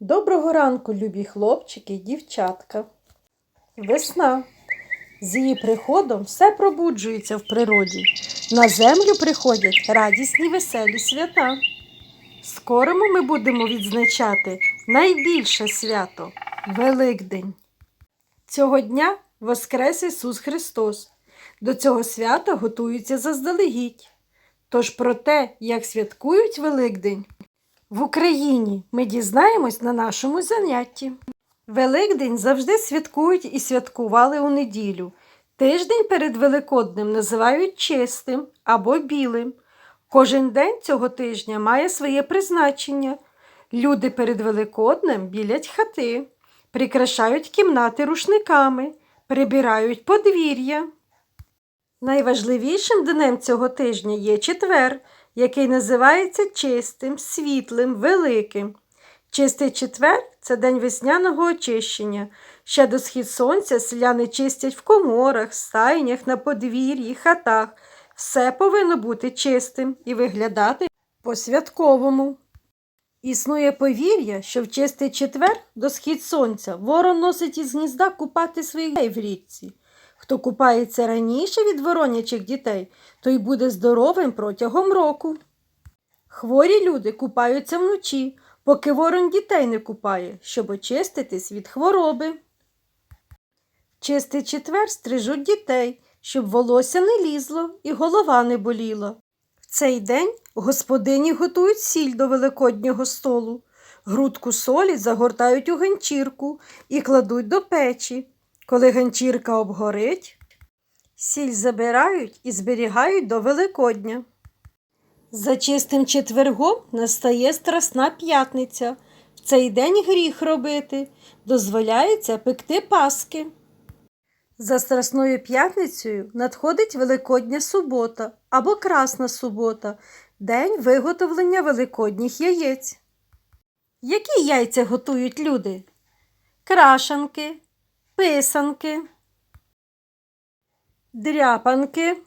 Доброго ранку, любі хлопчики і дівчатка. Весна. З її приходом все пробуджується в природі. На землю приходять радісні веселі свята. Скоро ми будемо відзначати найбільше свято Великдень. Цього дня Воскрес Ісус Христос. До цього свята готуються заздалегідь. Тож про те, як святкують Великдень, в Україні ми дізнаємось на нашому занятті. Великдень завжди святкують і святкували у неділю. Тиждень перед Великоднем називають чистим або білим. Кожен день цього тижня має своє призначення. Люди перед Великоднем білять хати, прикрашають кімнати рушниками, прибирають подвір'я. Найважливішим днем цього тижня є четвер, який називається чистим, світлим, великим. Чистий четвер це день весняного очищення. Ще до схід сонця селяни чистять в коморах, стайнях, на подвір'ї, хатах. Все повинно бути чистим і виглядати по-святковому. Існує повір'я, що в чистий четвер до схід сонця ворон носить із гнізда купати своїх дітей в річці. Хто купається раніше від воронячих дітей, той буде здоровим протягом року. Хворі люди купаються вночі, поки ворон дітей не купає, щоб очиститись від хвороби. Чистий четвер стрижуть дітей, щоб волосся не лізло і голова не боліла. В цей день господині готують сіль до великоднього столу. Грудку солі загортають у ганчірку і кладуть до печі. Коли ганчірка обгорить, сіль забирають і зберігають до Великодня. За чистим четвергом настає Страсна п'ятниця. В цей день гріх робити, дозволяється пекти паски. За Страсною п'ятницею надходить Великодня субота або Красна субота, день виготовлення великодніх яєць. Які яйця готують люди? Крашанки, писанки, дряпанки,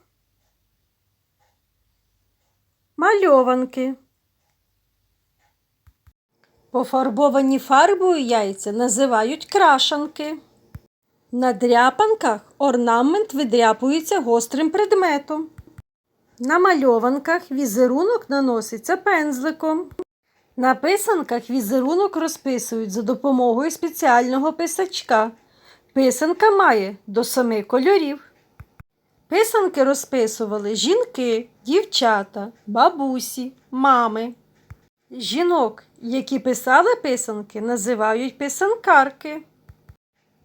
мальованки. Пофарбовані фарбою яйця називають крашанки. На дряпанках орнамент видряпується гострим предметом. На мальованках візерунок наноситься пензликом. На писанках візерунок розписують за допомогою спеціального писачка. Писанка має до семи кольорів. Писанки розписували жінки, дівчата, бабусі, мами. Жінок, які писали писанки, називають писанкарки.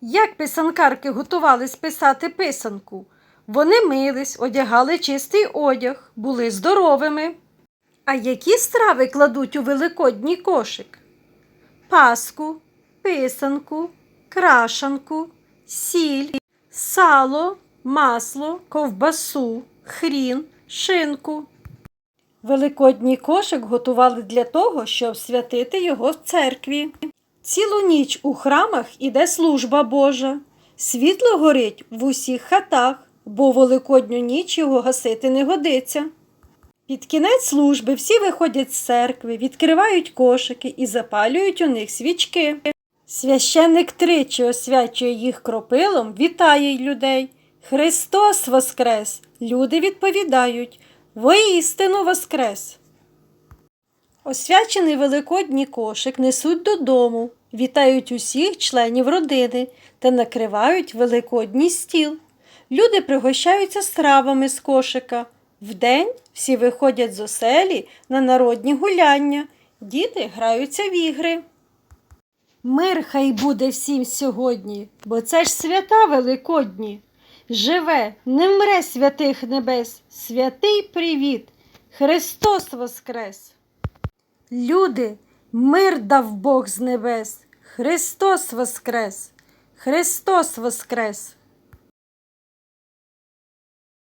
Як писанкарки готувались писати писанку? Вони мились, одягали чистий одяг, були здоровими. А які страви кладуть у великодній кошик? Паску, писанку, крашанку, сіль, сало, масло, ковбасу, хрін, шинку. Великодній кошик готували для того, щоб святити його в церкві. Цілу ніч у храмах іде служба Божа. Світло горить в усіх хатах, бо великодню ніч його гасити не годиться. Під кінець служби всі виходять з церкви, відкривають кошики і запалюють у них свічки. Священник тричі освячує їх кропилом, вітає людей. Христос Воскрес! Люди відповідають Воістину Воскрес! Освячений великодній кошик несуть додому, вітають усіх членів родини та накривають великодній стіл. Люди пригощаються стравами з кошика. Вдень всі виходять з оселі на народні гуляння, діти граються в ігри. Мир хай буде всім сьогодні, бо це ж свята великодні. Живе, не мре святих небес, святий привіт, Христос Воскрес! Люди, мир дав Бог з небес, Христос Воскрес, Христос Воскрес!